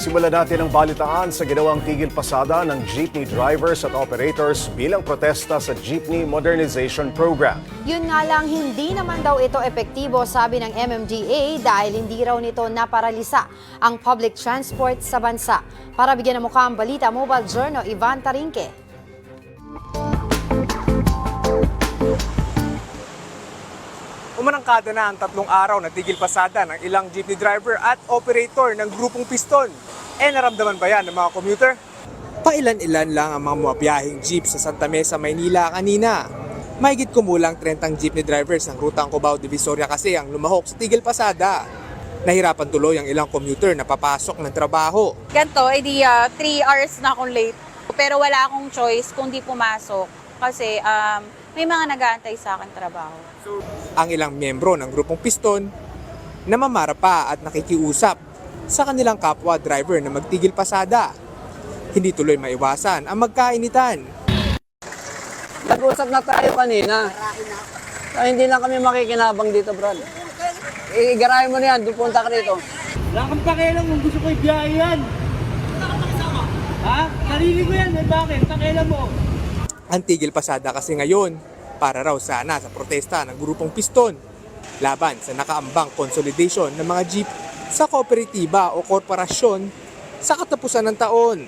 Simulan natin ang balitaan sa ginawang tigil pasada ng jeepney drivers at operators bilang protesta sa Jeepney Modernization Program. Yun nga lang, hindi naman daw ito epektibo sabi ng MMDA dahil hindi raw nito naparalisa ang public transport sa bansa. Para bigyan ng mukha ang balita, Mobile Journal, Ivan Tarinque. Umanangkada na ang tatlong araw na tigil pasada ng ilang jeepney driver at operator ng grupong piston. Eh naramdaman ba yan ng mga commuter? Pailan-ilan lang ang mga mabiyahing jeep sa Santa Mesa, Maynila kanina. Mahigit kumulang 30 jeepney drivers ng rutang Cubao Divisoria kasi ang lumahok sa tigil pasada. Nahirapan tuloy ang ilang commuter na papasok ng trabaho. ganito, eh di 3 hours na akong late. Pero wala akong choice kung di pumasok kasi um, may mga nag-aantay sa akin trabaho. ang ilang miyembro ng grupong piston na mamara at nakikiusap sa kanilang kapwa driver na magtigil pasada. Hindi tuloy maiwasan ang magkainitan. Nag-usap na tayo kanina. Kaya hindi na kami makikinabang dito, bro. Igarahin mo na yan, pupunta ka rito. Wala kang pakialam kung gusto ko ibiyahe yan. Ha? Sarili ko yan, eh bakit? Pakialam mo. Ang tigil pasada kasi ngayon para raw sana sa protesta ng grupong piston laban sa nakaambang consolidation ng mga jeep sa kooperatiba o korporasyon sa katapusan ng taon.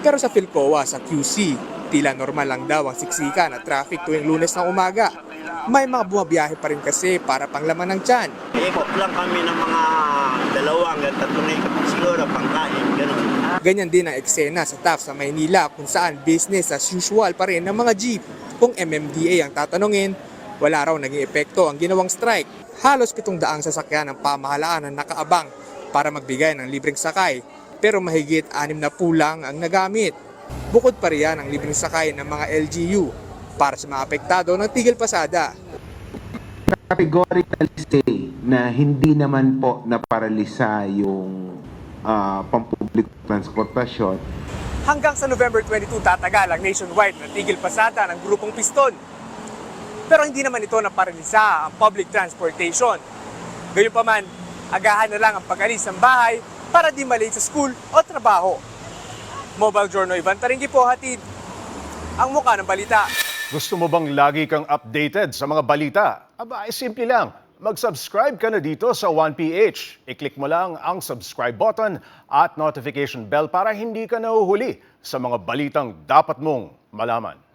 Pero sa Philcoa sa QC, tila normal lang daw ang siksikan at traffic tuwing lunes ng umaga. May mga bumabiyahe pa rin kasi para panglaman ng tiyan. Ikot lang kami ng mga dalawang hanggang tatlong ikot siguro, pangkain, gano'n. Ganyan din ang eksena sa TAF sa Maynila kung saan business as usual pa rin ng mga jeep. Kung MMDA ang tatanungin, wala raw naging epekto ang ginawang strike. Halos pitong daang sasakyan ng pamahalaan ang nakaabang para magbigay ng libreng sakay. Pero mahigit anim na pulang ang nagamit. Bukod pa riyan ang libreng sakay ng mga LGU para sa mga apektado ng tigil pasada. categorically say na hindi naman po naparalisa yung ah, pampublic transportasyon Hanggang sa November 22 tatagal ang nationwide na tigil pasada ng grupong piston. Pero hindi naman ito naparalisa ang public transportation. Gayunpaman, agahan na lang ang pag-alis ng bahay para di malate sa school o trabaho. Mobile Journal Ivan Taringi po hatid ang mukha ng balita. Gusto mo bang lagi kang updated sa mga balita? Aba, ay simple lang. Mag-subscribe ka na dito sa 1PH. I-click mo lang ang subscribe button at notification bell para hindi ka nahuhuli sa mga balitang dapat mong malaman.